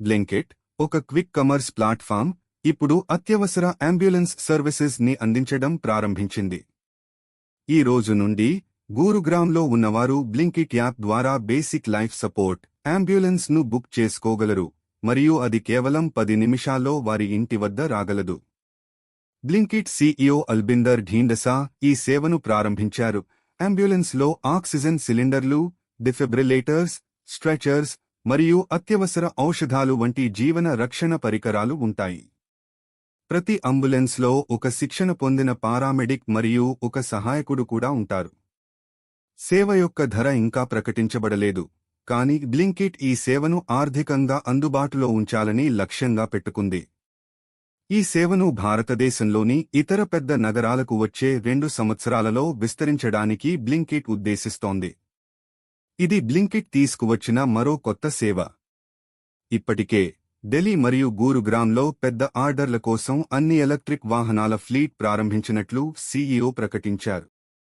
బ్లింకెట్ ఒక quick comers platform ఇప్పుడు అత్యవసర అంబ్యులెన్స్ సర్వీసెస్ని అందించడం ప్రారంభించింది. ఈ రోజు నుండి గూరుగ్రామ్లో ఉన్నవారు బ్లింకిట్ యాప్ ద్వారా బేసిక్ లైఫ్ సపోర్ట్ అంబ్యులెన్స్ను బుక్ చేసుకోగలరు మరియు అది కేవలం పది నిమిషాల్లో వారి ఇంటి వద్ద రాగలదు. బ్లింకిట్ సీఈఓ అల్బిందర్ ఢీండసా ఈ సేవను ప్రారంభించారు. అంబ్యులెన్స్లో ఆక్సిజన్ సిలిండర్లు డిఫిబ్రిలేటర్స్ స్ట్రెచర్స్ మరియు అత్యవసర ఔషధాలు వంటి జీవన రక్షణ పరికరాలు ఉంటాయి. ప్రతి అంబులెన్స్లో ఒక శిక్షణ పొందిన పారామెడిక్ మరియు ఒక సహాయకుడు కూడా ఉంటారు. సేవ యొక్క ధర ఇంకా ప్రకటించబడలేదు కానీ బ్లింకిట్ ఈ సేవను ఆర్థికంగా అందుబాటులో ఉంచాలని లక్ష్యంగా పెట్టుకుంది. ఈ సేవను భారతదేశంలోని ఇతర పెద్ద నగరాలకు వచ్చే రెండు సంవత్సరాలలో విస్తరించడానికి బ్లింకిట్ ఉద్దేశిస్తోంది. ఇది బ్లింకిట్ తీసుకువచ్చిన మరో కొత్త సేవ. ఇప్పటికే ఢిల్లీ మరియు గూరుగ్రామ్లో పెద్ద ఆర్డర్ల కోసం అన్ని ఎలక్ట్రిక్ వాహనాల ఫ్లీట్ ప్రారంభించినట్లు సీఈఓ ప్రకటించారు.